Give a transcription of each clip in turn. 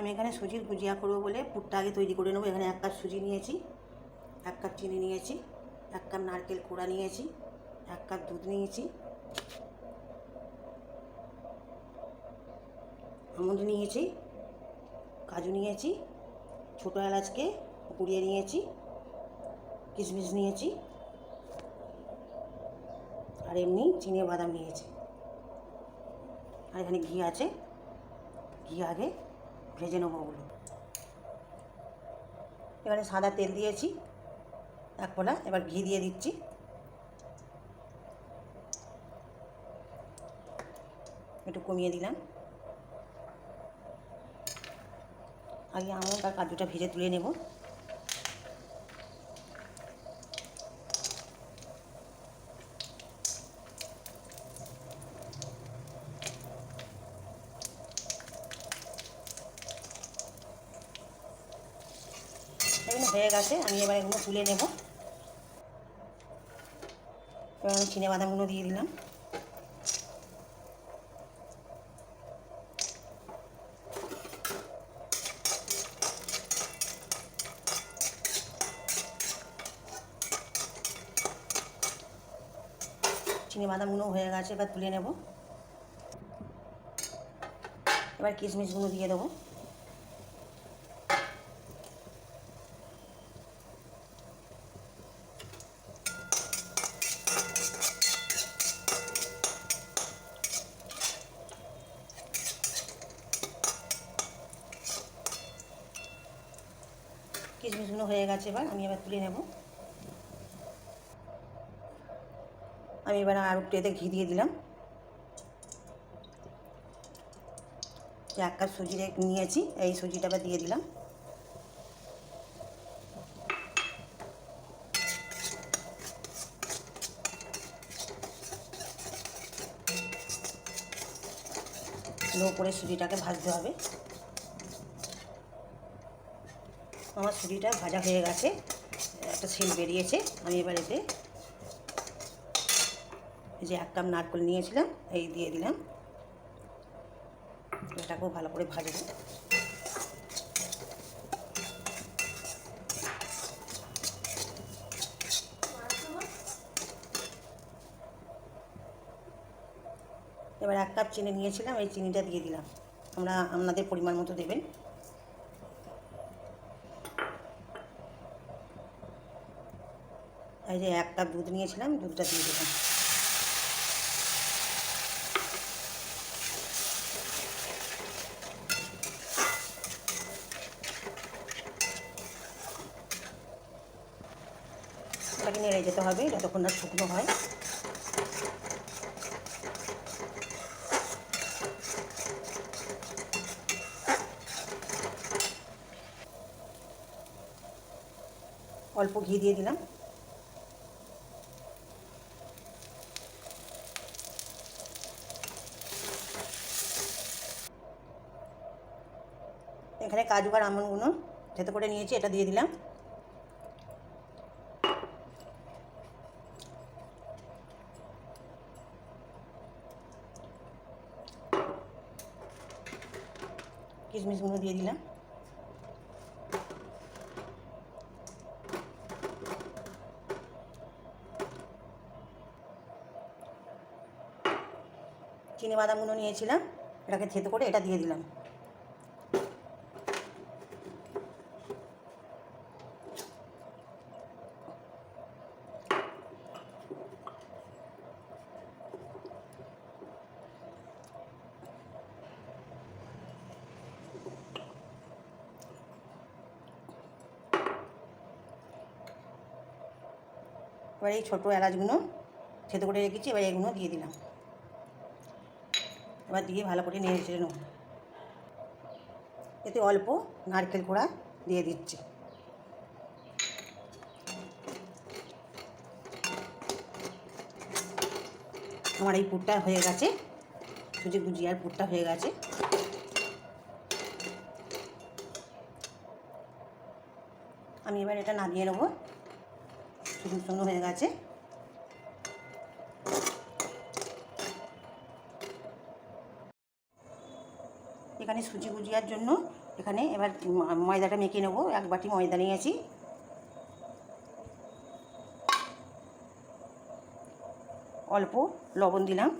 আমি এখানে সুজির ভুজিয়া করব বলে পুরটা আগে তৈরি করে নেব। এখানে এক কাপ সুজি নিয়েছি, এক কাপ চিনি নিয়েছি, এক কাপ নারকেল কোড়া নিয়েছি, এক কাপ দুধ নিয়েছি, আমন্ড নিয়েছি, কাজু নিয়েছি, ছোটো এলাচকে কুড়িয়ে নিয়েছি, কিশমিশ নিয়েছি, আর এমনি চিনি বাদাম নিয়েছি। আর এখানে ঘি আছে। ঘি আগে ভেজে নেব ওগুলো। এবারে সাদা তেল দিয়েছি, এক পোলা এবার ঘি দিয়ে দিচ্ছি। একটু কমিয়ে দিলাম। আগে আর কাজুটা ভেজে তুলে নেব। এগুলো হয়ে গেছে, আমি এবার এগুলো তুলে নেব। এবার আমি চিনে বাদামগুলো দিয়ে দিলাম। চিনি বাদামগুলো হয়ে গেছে, এবার তুলে নেব। এবার কিশমিশগুলো দিয়ে দেবো কিশমিশগুলো হয়ে গেছে এবার, আমি এবার তুলে নেব। আমি এবার আর একটু এতে ঘি দিয়ে দিলাম। এক কাপ সুজি নিয়েছি, এই সুজিটা আবার দিয়ে দিলাম। লো করে সুজিটাকে ভাজতে হবে। আমার সুজিটা ভাজা হয়ে গেছে। একটা সেল বেরিয়েছে, আমি এবার এতে যে এক কাপ নারকেল নিয়েছিলাম, এই দিয়ে দিলাম। এটাকেও ভালো করে ভাজবো। এবার এক কাপ চিনি নিয়েছিলাম, এই চিনিটা দিয়ে দিলাম। আমরা আপনাদের পরিমাণ মতো দেবেন। এই যে এক কাপ দুধ নিয়েছিলাম, দুধটা দিয়ে দিলাম। এটাকে নেড়ে যেতে হবে, যতক্ষণ না শুকনো হয়। অল্প ঘি দিয়ে দিলাম। এখানে কাজু আর আমনগুলো থেতে করে নিয়েছি, এটা দিয়ে দিলাম। কিশমিশগুলো দিয়ে দিলাম। চিনি বাদামগুলো নিয়েছিলাম, এটাকে থেতো করে এটা দিয়ে দিলাম। এবার এই ছোটো এলাচগুলো থেতো করে রেখেছি, এবার এগুলো দিয়ে দিলাম। এবার দিয়ে ভালো করে নিয়ে নেব। এতে অল্প নারকেল কোড়া দিয়ে দিচ্ছি। আমার এই পুরটা হয়ে গেছে। সুজি গুজিয়ার পুরটা হয়ে গেছে। আমি এবার এটা নামিয়ে নেব। শুকনো শুকনো হয়ে গেছে। এখানে সুজি গুজিয়ার জন্য এখানে এবার ময়দাটা মেখে নেব, এক বাটি ময়দা নিয়েছি। অল্প লবণ দিলাম।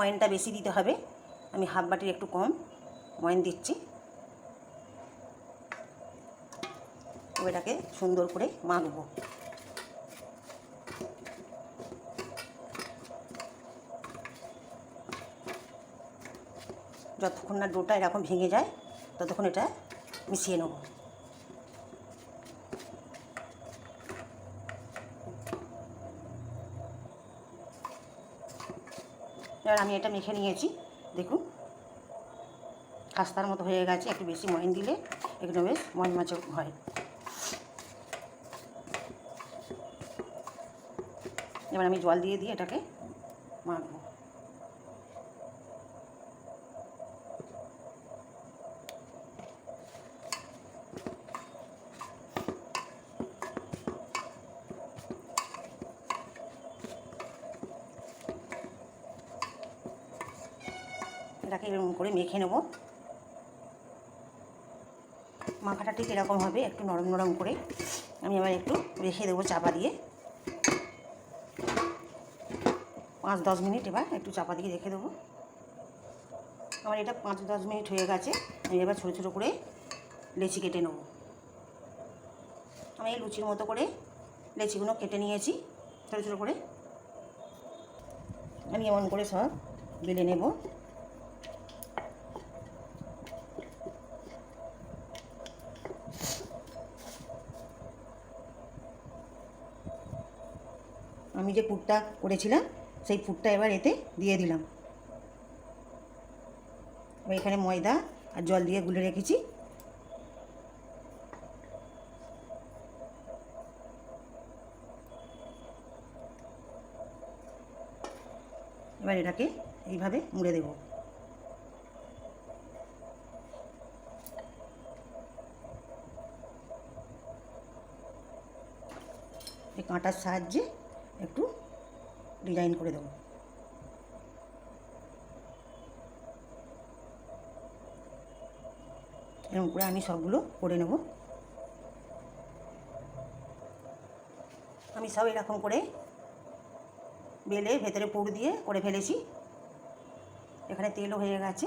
ময়নটা বেশি দিতে হবে। আমি হাফ বাটির একটু কম ময়ন দিচ্ছি। এটাকে সুন্দর করে মাখবো। যতক্ষণ না ডোটা এরকম ভেঙে যায়, ততক্ষণ এটা মিশিয়ে নেব। এবার আমি এটা মেখে নিয়েছি। দেখুন। খাস্তার মতো হয়ে গেছে, একটু বেশি ময়ন দিলে একটু বেশ ময়ন মাছ হয়। এবার আমি জল দিয়ে দিয়ে এটাকে মাখবো। এটাকে এরকম করে মেখে নেব। মাখাটা ঠিক এরকম হবে, একটু নরম নরম করে। আমি আবার একটু রেখে দেবো চাপা দিয়ে। পাঁচ দশ মিনিট এবার একটু চাপা দিয়ে রেখে দেবো। আমার এটা পাঁচ দশ মিনিট হয়ে গেছে, আমি এবার ছোটো ছোটো করে লেচি কেটে নেব। আমি এই লুচির মতো করে লেচিগুলো কেটে নিয়েছি, ছোটো ছোটো করে। আমি এমন করে সব বেলে নেব। আমি যে পুরটা করেছিলাম, সেই পুরটা এবার এতে দিয়ে দিলাম। এখানে ময়দা আর জল দিয়ে গুলে রেখেছি। এবার এটাকে এইভাবে মুড়ে দেব। কাঁটার সাহায্যে একটু ডিজাইন করে দেবো। এরকম করে আমি সবগুলো করে নেব। আমি সব এরকম করে বেলে ভেতরে পুর দিয়ে করে ফেলেছি। এখানে তেলও হয়ে গেছে।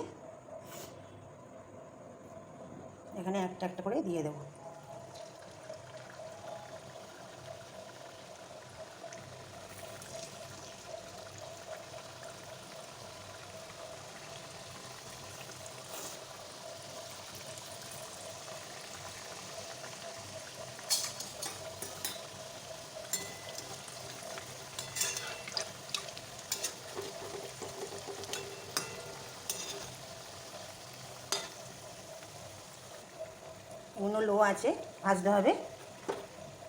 এখানে একটা একটা করে দিয়ে দেবো। লো আছে, ভাজতে হবে।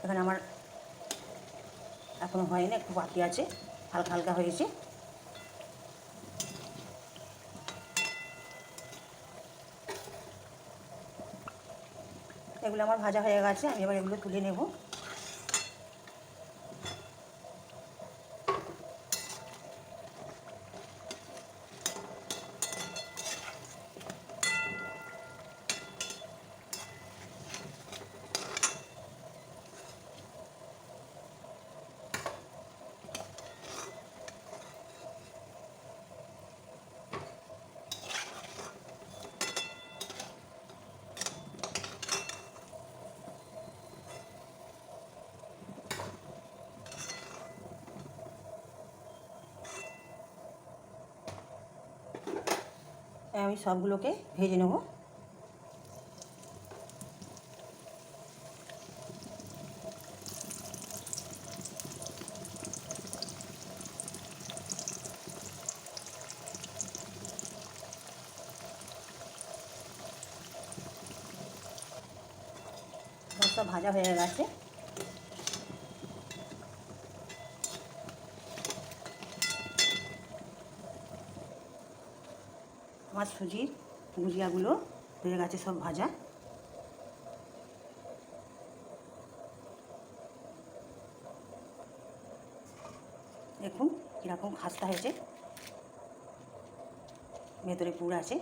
এখানে আমার এখনও হয়নি, একটু বাকি আছে, হালকা হালকা হয়েছে। এগুলো আমার ভাজা হয়ে গেছে, আমি এবার এগুলো তুলে নেব। আমি সবগুলোকে ভেজে নেব। সব ভাজা হয়ে গেছে। আমার সুজির গুজিয়াগুলো হয়ে গেছে সব ভাজা। দেখুন কীরকম খাস্তা হয়েছে। ভেতরে পুর আছে।